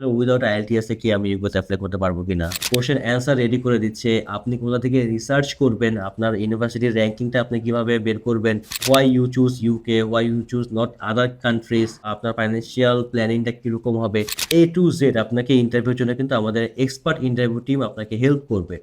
Without আইএলটিএসে কি আমি ইউগোতে apply করতে পারব কি না কোশ্চেন অ্যান্সার রেডি করে দিচ্ছে। আপনি কোথা থেকে রিসার্চ করবেন? আপনার ইউনিভার্সিটির র্যাঙ্কিংটা আপনি কীভাবে বের করবেন? Why you choose UK why you choose not other countries আপনার ফাইন্যান্সিয়াল প্ল্যানিংটা কীরকম হবে? এ টু জেড আপনাকে ইন্টারভিউর জন্য কিন্তু আমাদের এক্সপার্ট ইন্টারভিউ টিম আপনাকে হেল্প করবে।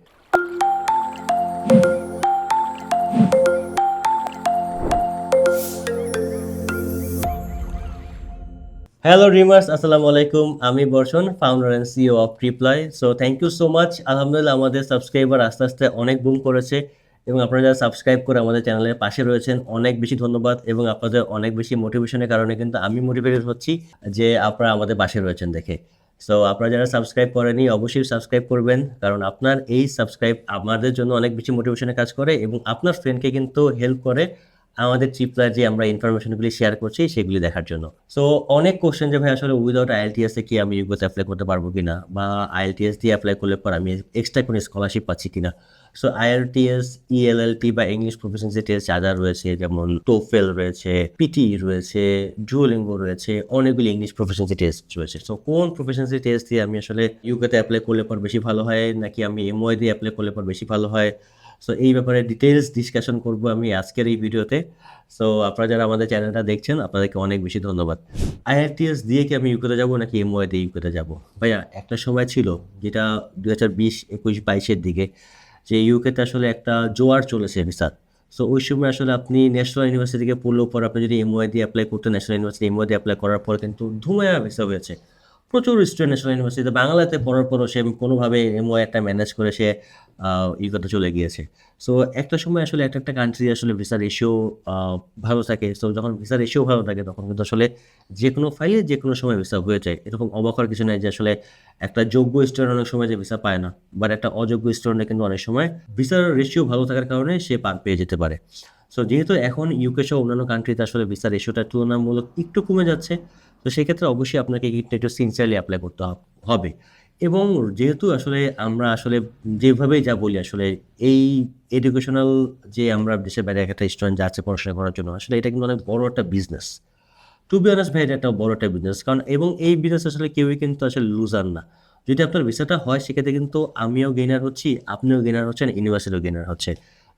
হ্যালো রিমার্স আসসালামু আলাইকুম আমি Barshan founder and CEO of Triply so thank you so much আলহামদুলিল্লাহ আমাদের সাবস্ক্রাইবার আস্তে আস্তে অনেক বুম করেছে এবং আপনারা যারা সাবস্ক্রাইব করে আমাদের চ্যানেলের পাশে রয়েছেন, অনেক বেশি ধন্যবাদ এবং আপনাদের অনেক বেশি মোটিভেশনের কারণে কিন্তু আমি মোটিভেটেড হচ্ছি যে আপনারা আমাদের পাশে রয়েছেন দেখে। সো আপনারা যারা সাবস্ক্রাইব করেনি অবশ্যই সাবস্ক্রাইব করবেন কারণ আপনার এই সাবস্ক্রাইব আমাদের জন্য অনেক বেশি মোটিভেশনের কাজ করে এবং আপনার ফ্রেন্ডকে কিন্তু হেল্প করে আমাদের চিপলার যে আমরা ইনফরমেশনগুলি শেয়ার করছি, সেগুলি দেখার জন্য। সো অনেক কোশ্চেন যে ভাই, আসলে উইদাউট আইএলটিএস এ কি আমি ইউগোতে অ্যাপ্লাই করতে পারব কিনা? বা আইএলটিএস দিয়ে অ্যাপ্লাই করলে পর আমি এক্সট্রা কোনো স্কলারশিপ পাচ্ছি কিনা? সো আইএলটিএস ইএলএলটি বা ইংলিশ প্রফেশনসি টেস্ট যা রয়েছে, যেমন টোফেল রয়েছে পিটি রয়েছে জুলিঙ্গো রয়েছে, অনেকগুলি ইংলিশ প্রফেশনসি টেস্ট রয়েছে। সো কোন প্রফেশনসি টেস্ট দিয়ে আমি আসলে ইউকেতে অ্যাপ্লাই করলে পর বেশি ভালো হয়? নাকি আমি এমওয়াই দিয়ে অ্যাপ্লাই করলে পর বেশি ভালো হয়? সো এই ব্যাপারে ডিটেলস ডিসকাশন করব আমি আজকের এই ভিডিওতে। সো আপনারা যারা আমাদের চ্যানেলটা দেখছেন, আপনাদেরকে অনেক বেশি ধন্যবাদ। আইআরটিএস দিয়ে কি আমি ইউকেতে যাব নাকি এমওয়াই দিয়ে ইউকেতে যাব? ভাইয়া, একটা সময় ছিল, যেটা দু হাজার বিশ, একুশ, বাইশের দিকে, যে ইউকেতে আসলে একটা জোয়ার চলেছে ভিসার সো ওই সময় আসলে আপনি ন্যাশনাল ইউনিভার্সিটিকে পড়লেও পর আপনি যদি এমওয়াই দিয়ে অ্যাপ্লাই করতেন ন্যাশনাল ইউনিভার্সিটি এমওয়াই দিয়ে অ্যাপ্লাই করার পর কিন্তু ধুমায়া ভিসা হয়েছে। প্রচুর স্টুডেন্ট ন্যাশনাল ইউনিভার্সিটিতে বাংলাতে পড়ার পরও সে কোনোভাবে এমওয়াই একটা ম্যানেজ করে সে ইউকেতে চলে গিয়েছে। সো একটা সময় আসলে একটা একটা কান্ট্রি আসলে ভিসা রেশিও ভালো থাকে। সো যখন ভিসা রেশিও ভালো থাকে, তখন কিন্তু আসলে যে কোনো ফাইলে যে কোনো সময় ভিসা হয়ে যায়। এরকম অবাক হওয়ার কিছু নেই যে আসলে একটা যোগ্য স্টুডেন্ট অনেক সময় যে ভিসা পায় না। বাট একটা অযোগ্য স্টুডেন্ট কিন্তু অনেক সময় ভিসার রেশিও ভালো থাকার কারণে সে পার পেয়ে যেতে পারে। সো যেহেতু এখন ইউকে সহ অন্যান্য কান্ট্রিতে আসলে ভিসা রেশিওটা তুলনামূলক একটু কমে যাচ্ছে তো সেক্ষেত্রে অবশ্যই আপনাকে একটু একটু সিনসিয়ারলি অ্যাপ্লাই করতে হবে এবং যেহেতু আসলে আমরা আসলে যেভাবেই যা বলি, আসলে এই এডুকেশনাল যে আমরা দেশের বাইরে একটা স্টুডেন্ট যাচ্ছে পড়াশোনা করার জন্য, আসলে এটা কিন্তু অনেক বড় একটা বিজনেস টু বি অনেস্ট ভাই একটা বড় একটা বিজনেস কারণ এবং এই বিজনেস আসলে কেউই কিন্তু আসলে লুজার না। যদি আপনার ভিসাটা হয়, সেক্ষেত্রে কিন্তু আমিও গেনার হচ্ছি, আপনিও গেনার হচ্ছেন ইউনিভার্সিটিও গেনার হচ্ছে।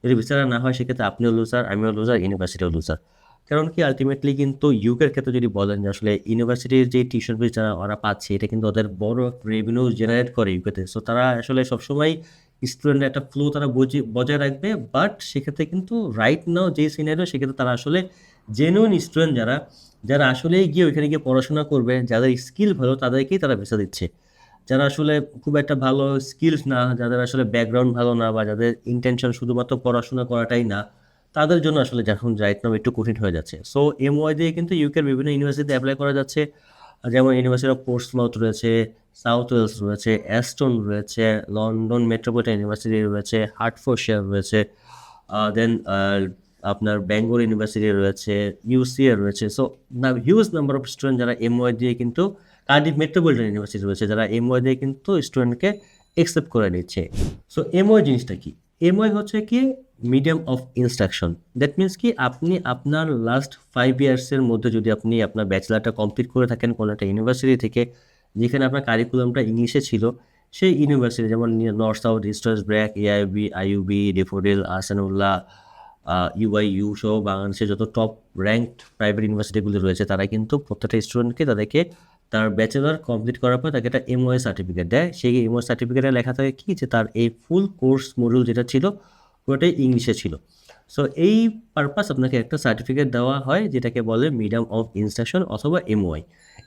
যদি ভিসাটা না হয়, সেক্ষেত্রে আপনিও লুজার আমিও লুজার ইউনিভার্সিটিও লুজার কারণ কি আলটিমেটলি কিন্তু ইউকের ক্ষেত্রে যদি বলেন যে আসলে ইউনিভার্সিটির যে টিউশন ফিস যারা ওরা পাচ্ছে, এটা কিন্তু ওদের বড় রেভিনিউ জেনারেট করে ইউকেতে সো তারা আসলে সবসময় স্টুডেন্টের একটা ফ্লো তারা বজায় রাখবে। বাট সেক্ষেত্রে কিন্তু রাইট নাও যে সিনারিও সেক্ষেত্রে তারা আসলে জেনুইন স্টুডেন্ট যারা যারা আসলেই গিয়ে ওইখানে গিয়ে পড়াশোনা করবে, যাদের স্কিল ভালো, তাদেরকেই তারা ভিসা দিচ্ছে। যারা আসলে খুব একটা ভালো স্কিলস না, যাদের আসলে ব্যাকগ্রাউন্ড ভালো না বা যাদের ইন্টেনশন শুধুমাত্র পড়াশোনা করাটাই না তাদের জন্য আসলে যখন রাইট নাম একটু কঠিন হয়ে যাচ্ছে। সো এমওয়াই দিয়ে কিন্তু ইউকের বিভিন্ন ইউনিভার্সিটিতে অ্যাপ্লাই করা যাচ্ছে। যেমন ইউনিভার্সিটি অফ পোর্টসমাউথ রয়েছে সাউথ ওয়েলস রয়েছে অ্যাস্টন রয়েছে লন্ডন মেট্রোপলিটন ইউনিভার্সিটি রয়েছে হার্টফোর্ডশায়ার রয়েছে দেন আপনার বেঙ্গল ইউনিভার্সিটি রয়েছে ইউসিএ রয়েছে। So huge number of student যারা এমওয়াই দিয়ে কিন্তু কার্ডিফ মেট্রোপলিটন ইউনিভার্সিটি রয়েছে, যারা এমওয়াই দিয়ে কিন্তু স্টুডেন্টকে অ্যাকসেপ্ট করে নিচ্ছে। সো এমওয়াই জিনিসটা কি? এমওয়াই হচ্ছে কি medium of instruction that means কি আপনি আপনার লাস্ট ফাইভ ইয়ার্সের মধ্যে যদি আপনি আপনার ব্যাচেলারটা কমপ্লিট করে থাকেন কোনো একটা ইউনিভার্সিটি থেকে, যেখানে আপনার কারিকুলামটা ইংলিশে ছিল, সেই ইউনিভার্সিটি যেমন North South ইস্টার্স BRAC AIUB IUB Daffodil Ahsanullah UI U সহ বাংলাদেশের যত টপ র্যাঙ্কড প্রাইভেট ইউনিভার্সিটিগুলি রয়েছে তারা কিন্তু প্রত্যেকটা স্টুডেন্টকে তাদেরকে তার ব্যাচেলার কমপ্লিট করার পর তাকে একটা এমওএ সার্টিফিকেট দেয়। সেই এমওএ সার্টিফিকেটে লেখা থাকে কি যে তার এই ফুল কোর্স মডিউল যেটা ছিল, পুরোটাই ইংলিশে ছিল। সো এই পারপাস আপনাকে একটা সার্টিফিকেট দেওয়া হয়, যেটাকে বলে মিডিয়াম অফ ইনস্ট্রাকশন অথবা এমওআই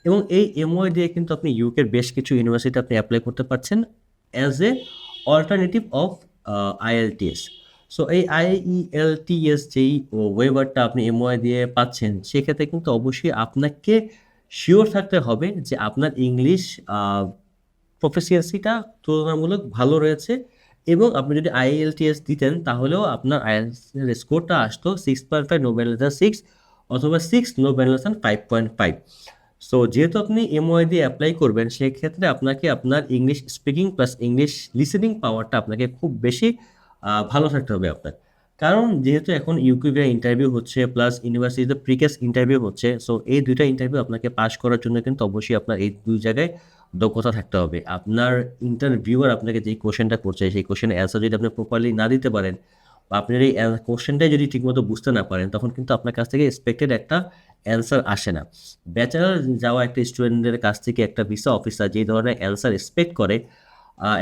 এবং এই এমওআই দিয়ে কিন্তু আপনি ইউকের বেশ কিছু ইউনিভার্সিটি আপনি অ্যাপ্লাই করতে পারছেন as a alternative of IELTS so এই আইইএলটিএস যেই ওয়েবারটা আপনি এমওআই দিয়ে পাচ্ছেন, সেক্ষেত্রে কিন্তু অবশ্যই আপনাকে শিওর থাকতে হবে যে আপনার ইংলিশ প্রফেসিয়েন্সিটা তুলনামূলক ভালো রয়েছে এবং আপনি যদি আইএলটিএস দিতেন তাহলেও আপনার আইএলটিএসের স্কোরটা আসতো six point five no balancer six অথবা six no balancer five point five so যেহেতু আপনি এমওয়াই দিয়ে অ্যাপ্লাই করবেন, সেক্ষেত্রে আপনাকে আপনার English speaking plus English listening পাওয়ারটা আপনাকে খুব বেশি ভালো থাকতে হবে আপনার। কারণ যেহেতু এখন ইউকিউবে ইন্টারভিউ হচ্ছে প্লাস ইউনিভার্সিটিতে প্রিকেস ইন্টারভিউ হচ্ছে সো এই দুইটা ইন্টারভিউ আপনাকে পাস করার জন্য কিন্তু অবশ্যই আপনার এই দুই জায়গায় দক্ষতা থাকতে হবে। আপনার ইন্টারভিউয়ার আপনাকে যেই কোশ্চেনটা করছে, সেই কোশ্চেনের অ্যান্সার যদি আপনি প্রপারলি না দিতে পারেন, বা আপনার এই কোশ্চেনটাই যদি ঠিকমতো বুঝতে না পারেন, তখন কিন্তু আপনার কাছ থেকে এক্সপেক্টেড একটা অ্যান্সার আসে না। ব্যাচেলার যাওয়া একটা স্টুডেন্টের কাছ থেকে একটা ভিসা অফিসার যেই ধরনের অ্যান্সার এক্সপেক্ট করে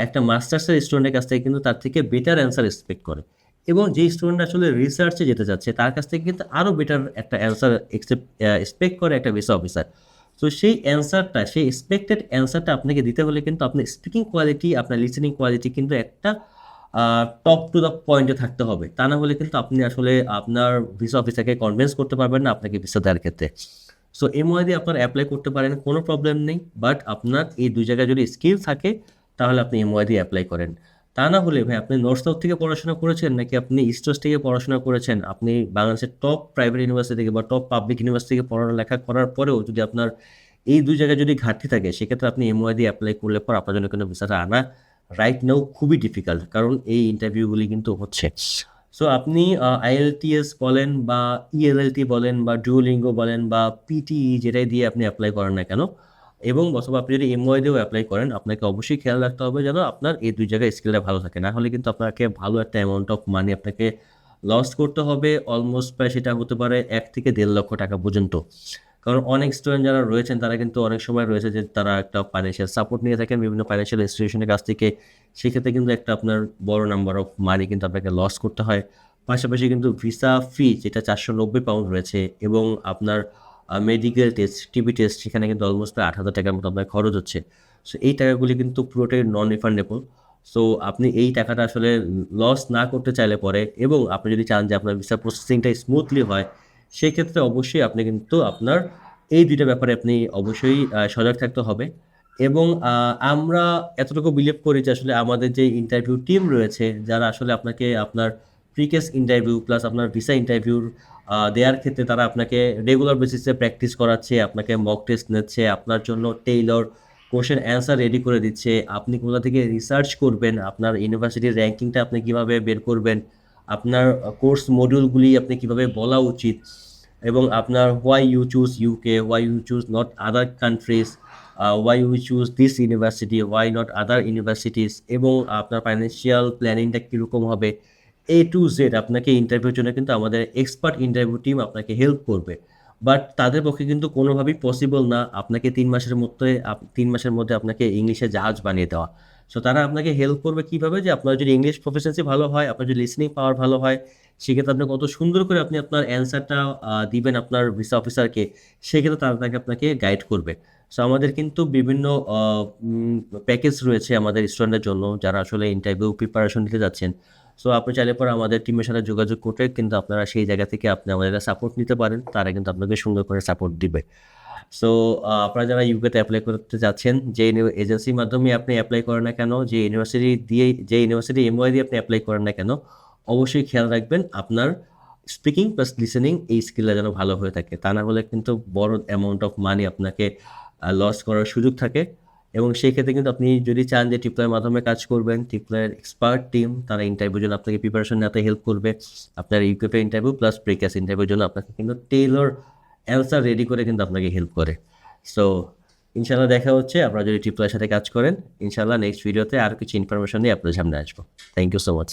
একটা মাস্টার্সের স্টুডেন্টের কাছ থেকে কিন্তু তার থেকে বেটার অ্যান্সার এক্সপেক্ট করে। এবং যে স্টুডেন্ট আসলে রিসার্চে যেতে চাচ্ছে, তার কাছ থেকে কিন্তু আরও বেটার একটা অ্যান্সার এক্সেপ্ট এক্সপেক্ট করে একটা ভিসা অফিসার তো সেই অ্যান্সারটা সেই এক্সপেক্টেড অ্যান্সারটা আপনাকে দিতে হলে কিন্তু আপনার স্পিকিং কোয়ালিটি আপনার লিসেনিং কোয়ালিটি কিন্তু একটা টপ টু দ্য পয়েন্টে থাকতে হবে। তা না হলে কিন্তু আপনি আসলে আপনার ভিসা অফিসারকে কনভিন্স করতে পারবেন না আপনাকে ভিসা দেওয়ার ক্ষেত্রে। সো এমওয়াই দিয়ে আপনার অ্যাপ্লাই করতে পারেন, কোনো প্রবলেম নেই। বাট আপনার এই দুই জায়গায় যদি স্কিল থাকে, তাহলে আপনি এমওয়াই দিয়ে অ্যাপ্লাই করেন। তা না হলে ভাই, আপনি নর্থ সাউথ থেকে পড়াশোনা করেছেন নাকি আপনি ইস্ট ওয়েস্ট থেকে পড়াশোনা করেছেন? আপনি বাংলাদেশের টপ প্রাইভেট ইউনিভার্সিটি থেকে বা টপ পাবলিক ইউনিভার্সিটি থেকে পড়ালেখা করার পরেও যদি আপনার এই দুই জায়গায় যদি ঘাটতি থাকে, সেক্ষেত্রে আপনি এমওয়াই দিয়ে অ্যাপ্লাই করলে পর আপনার জন্য কিন্তু ভিসাটা আনা রাইট নাও খুবই ডিফিকাল্ট কারণ এই ইন্টারভিউগুলি কিন্তু হচ্ছে। সো আপনি আইএলটিএস বলেন বা ইএলএলটি বলেন বা ডুওলিঙ্গো বলেন বা পিটিই যেটাই দিয়ে আপনি অ্যাপ্লাই করেন না কেন এবং অথবা আপনি যদি এমওয়াই অ্যাপ্লাই করেন, আপনাকে অবশ্যই খেয়াল রাখতে হবে যেন আপনার এই দুই জায়গায় স্কিলটা ভালো থাকে। না হলে কিন্তু আপনাকে ভালো একটা অ্যামাউন্ট অফ মানি আপনাকে লস করতে হবে অলমোস্ট প্রায় সেটা হতে পারে এক থেকে দেড় লক্ষ টাকা পর্যন্ত। কারণ অনেক স্টুডেন্ট যারা রয়েছেন, তারা কিন্তু অনেক সময় রয়েছে যে তারা একটা ফাইন্যান্সিয়াল সাপোর্ট নিয়ে থাকেন, বিভিন্ন ফাইন্যান্সিয়াল ইনস্টিটিউশনের কাছ থেকে। সেক্ষেত্রে কিন্তু একটা আপনার বড় নাম্বার অফ মানি কিন্তু আপনাকে লস করতে হয়। পাশাপাশি কিন্তু ভিসা ফি যেটা চারশো নব্বই পাউন্ড রয়েছে এবং আপনার মেডিকেল টেস্ট টিবি টেস্ট সেখানে কিন্তু অলমোস্ট আট হাজার টাকার মতো আপনার খরচ হচ্ছে। সো এই টাকাগুলি কিন্তু পুরোটাই নন রিফান্ডেবল সো আপনি এই টাকাটা আসলে লস না করতে চাইলে পরে এবং আপনি যদি চান যে আপনার ভিসা প্রসেসিংটা স্মুথলি হয়, সেক্ষেত্রে অবশ্যই আপনি কিন্তু আপনার এই দুইটা ব্যাপারে আপনি অবশ্যই সজাগ থাকতে হবে। এবং আমরা এতটুকু বিলিভ করি যে আসলে আমাদের যে ইন্টারভিউ টিম রয়েছে, যারা আসলে আপনাকে আপনার প্রিকেস ইন্টারভিউ প্লাস আপনার ভিসা ইন্টারভিউর দেওয়ার ক্ষেত্রে তারা আপনাকে রেগুলার বেসিসে প্র্যাকটিস করাচ্ছে, আপনাকে মক টেস্ট নিচ্ছে, আপনার জন্য টেইলর কোশ্চেন অ্যান্সার রেডি করে দিচ্ছে। আপনি কোথা থেকে রিসার্চ করবেন? আপনার ইউনিভার্সিটির র্যাঙ্কিংটা আপনি কীভাবে বের করবেন? আপনার কোর্স মডিউলগুলি আপনি কীভাবে বলা উচিত? এবং আপনার why you choose UK why you choose not other countries why you choose this university why not other universities এবং আপনার ফাইন্যান্সিয়াল প্ল্যানিংটা কীরকম হবে? এ টু জেড আপনাকে ইন্টারভিউর জন্য কিন্তু আমাদের এক্সপার্ট ইন্টারভিউ টিম আপনাকে হেল্প করবে। বাট তাদের পক্ষে কিন্তু কোনোভাবেই পসিবল না আপনাকে তিন মাসের মধ্যে তিন মাসের মধ্যে আপনাকে ইংলিশে জাহাজ বানিয়ে দেওয়া। সো তারা আপনাকে হেল্প করবে কীভাবে যে আপনার যদি ইংলিশ প্রফেশনসি ভালো হয়, আপনার যদি লিসনিং পাওয়ার ভালো হয়, সেক্ষেত্রে আপনি কত সুন্দর করে আপনি আপনার অ্যান্সারটা দিবেন আপনার ভিসা অফিসারকে সেক্ষেত্রে তারা তাকে আপনাকে গাইড করবে। সো আমাদের কিন্তু বিভিন্ন প্যাকেজ রয়েছে আমাদের স্টুডেন্টের জন্য যারা আসলে ইন্টারভিউ প্রিপারেশন নিতে যাচ্ছেন। সো আপনি চাইলে পরে আমাদের টিমের সাথে যোগাযোগ করে কিন্তু আপনারা সেই জায়গা থেকে আপনি আমাদের সাপোর্ট নিতে পারেন। তারা কিন্তু আপনাকে সুন্দর করে সাপোর্ট দিবে। সো আপনারা যারা ইউকেতে অ্যাপ্লাই করতে যাচ্ছেন, যে এজেন্সির মাধ্যমে আপনি অ্যাপ্লাই করেন না কেন, যে ইউনিভার্সিটি দিয়ে, যে ইউনিভার্সিটি এমওয়াই দিয়ে আপনি অ্যাপ্লাই করেন না কেন, অবশ্যই খেয়াল রাখবেন আপনার স্পিকিং প্লাস লিসেনিং এই স্কিলটা যেন ভালো হয়ে থাকে। তা না হলে কিন্তু বড় অ্যামাউন্ট অফ মানি আপনাকে লস করার সুযোগ থাকে। এবং সেই ক্ষেত্রে কিন্তু আপনি যদি চান যে টিপ্লয়ের মাধ্যমে কাজ করবেন টিপ্লয়ের এক্সপার্ট টিম তারা ইন্টারভিউর জন্য আপনাকে প্রিপারেশন নিতে হেল্প করবে। আপনার ইউকেপে ইন্টারভিউ প্লাস প্রিকাস ইন্টারভিউর জন্য আপনাকে কিন্তু টেইলর অ্যান্সার রেডি করে কিন্তু আপনাকে হেল্প করে। সো ইনশাল্লাহ দেখা হচ্ছে। আপনারা যদি টিপ্লয়ের সাথে কাজ করেন ইনশাল্লাহ নেক্সট ভিডিওতে আর কিছু ইনফরমেশন নিয়ে আপনাদের সামনে আসব। Thank you so much